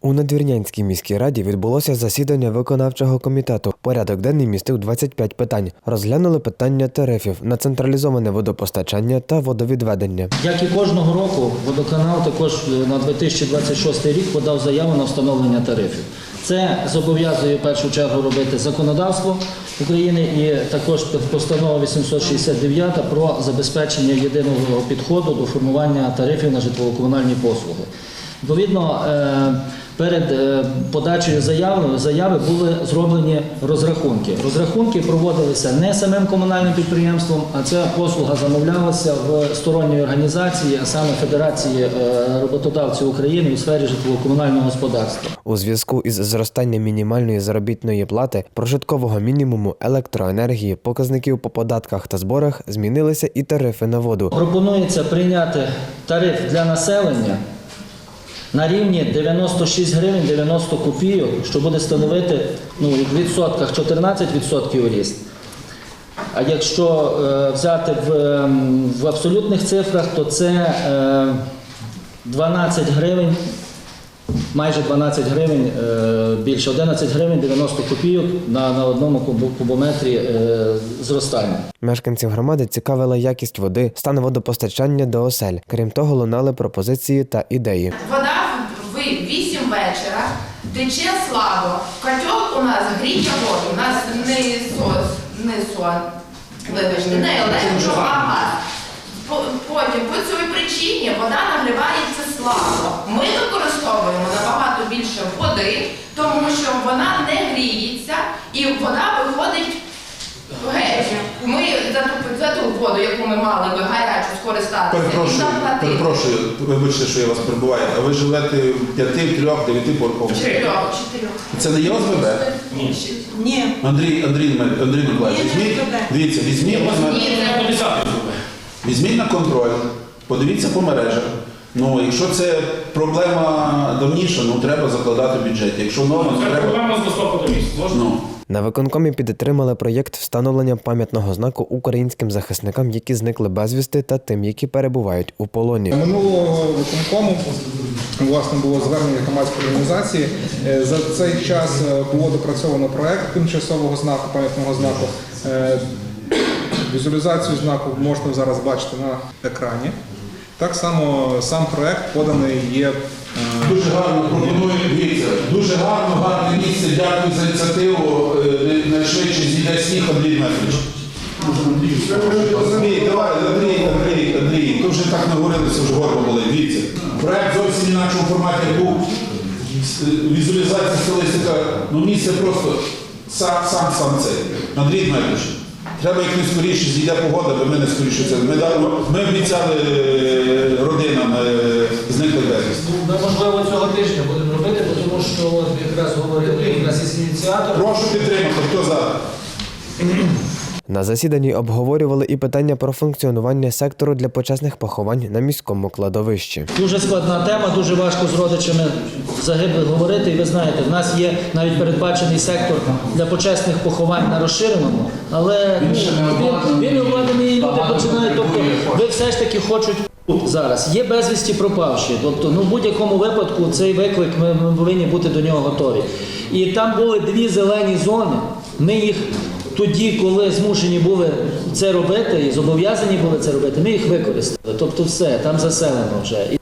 У Надвірнянській міській раді відбулося засідання виконавчого комітету. Порядок денний містив 25 питань. Розглянули питання тарифів на централізоване водопостачання та водовідведення. Як і кожного року, водоканал також е, на 2026 рік подав заяву на встановлення тарифів. Це зобов'язує в першу чергу робити законодавство України і також постанова 869 про забезпечення єдиного підходу до формування тарифів на житлово-комунальні послуги. Відповідно, е, перед е, подачею заяви, заяви були зроблені розрахунки. Розрахунки проводилися не самим комунальним підприємством, а ця послуга замовлялася в сторонньої організації, а саме Федерації е, роботодавців України у сфері житлово-комунального господарства. У зв'язку із зростанням мінімальної заробітної плати, прожиткового мінімуму, електроенергії, показників по податках та зборах змінилися і тарифи на воду. Пропонується прийняти тариф для населення на рівні 96 гривень 90 копійок, що буде становити ну, в відсотках 14% ріст. А якщо е, взяти в, ем, в абсолютних цифрах, то це е, 12 гривень, майже 12 гривень, е, більше 11 гривень 90 копійок на, на одному кубометрі е, зростання. Мешканців громади цікавила якість води, стан водопостачання до осель. Крім того, лунали пропозиції та ідеї. Вода в 8 вечора тече слабо. Котел у нас гріє воду. У нас не сос, не сон. Вибачте, не електро, а газ. Потім по цій причині вода нагрівається слабо. Ми використовуємо набагато більше води, тому що вона не гріється і вода виходить геть. Ми за ту, за ту воду, яку ми мали би гарячу скористатися, і Перепрошую, заплатити. перепрошую, вибачте, що я вас перебуваю. А ви живете в п'яти, в трьох, дев'яти поверхових? Чотирьох, чотирьох. Це не є ОСББ? Ні. Андрій, Андрій, Мир- Андрій Миколаївич, Ні, не візьміть, ОСББ. дивіться, візьміть, на, Ні, це візьміть на контроль, подивіться по мережах. Ну, якщо це проблема давніша, ну треба закладати в бюджеті. Якщо нова, то Це треба. проблема з листопада місяця. Можна? Ну, На виконкомі підтримали проєкт встановлення пам'ятного знаку українським захисникам, які зникли безвісти, та тим, які перебувають у полоні. Минулого виконкому власне було звернення громадської організації. Е, За цей час е, було допрацьовано проект тимчасового знаку, пам'ятного знаку. Е, Візуалізацію знаку можна зараз бачити на екрані. Так само сам проект поданий є. дуже гарно пропоную, дивіться, дуже гарно, гарне місце. Дякую за ініціативу. Найшвидше зійде сніг, Андрій давай, Андрій, Андрій, Андрій, то вже так наговорилися, вже горло болить. Дивіться. Проект зовсім інакшому форматі був. Візуалізація стилистика, ну місце просто сам, сам, сам цей. Андрій Дмитрович, треба як не скоріше зійде погода, бо ми не скоріше це. Ми, ми обіцяли е, родинам е, зниклих безвісти. Ми, можливо, цього тижня будемо робити, тому що якраз говорили, у нас є ініціатор. Прошу підтримати, хто за? На засіданні обговорювали і питання про функціонування сектору для почесних поховань на міському кладовищі. Дуже складна тема, дуже важко з родичами загиблих говорити. І ви знаєте, в нас є навіть передбачений сектор для почесних поховань на розширеному, але він, він обладнаний, і люди починають. Тобто, ви все ж таки хочуть. тут Зараз є безвісті пропавші, тобто ну в будь-якому випадку цей виклик ми, ми повинні бути до нього готові. І там були дві зелені зони. Ми їх тоді, коли змушені були це робити і зобов'язані були це робити, ми їх використали. Тобто, все там заселено вже.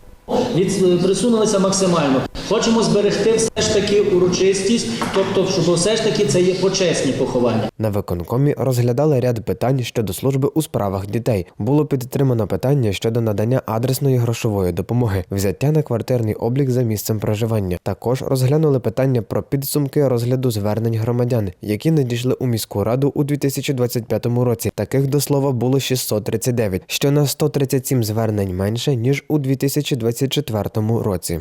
Від присунулися максимально. Хочемо зберегти все ж таки урочистість, тобто, щоб все ж таки це є почесні поховання. На виконкомі розглядали ряд питань щодо служби у справах дітей. Було підтримано питання щодо надання адресної грошової допомоги, взяття на квартирний облік за місцем проживання. Також розглянули питання про підсумки розгляду звернень громадян, які надійшли у міську раду у 2025 році. Таких до слова було 639, що на 137 звернень менше ніж у 2024 році.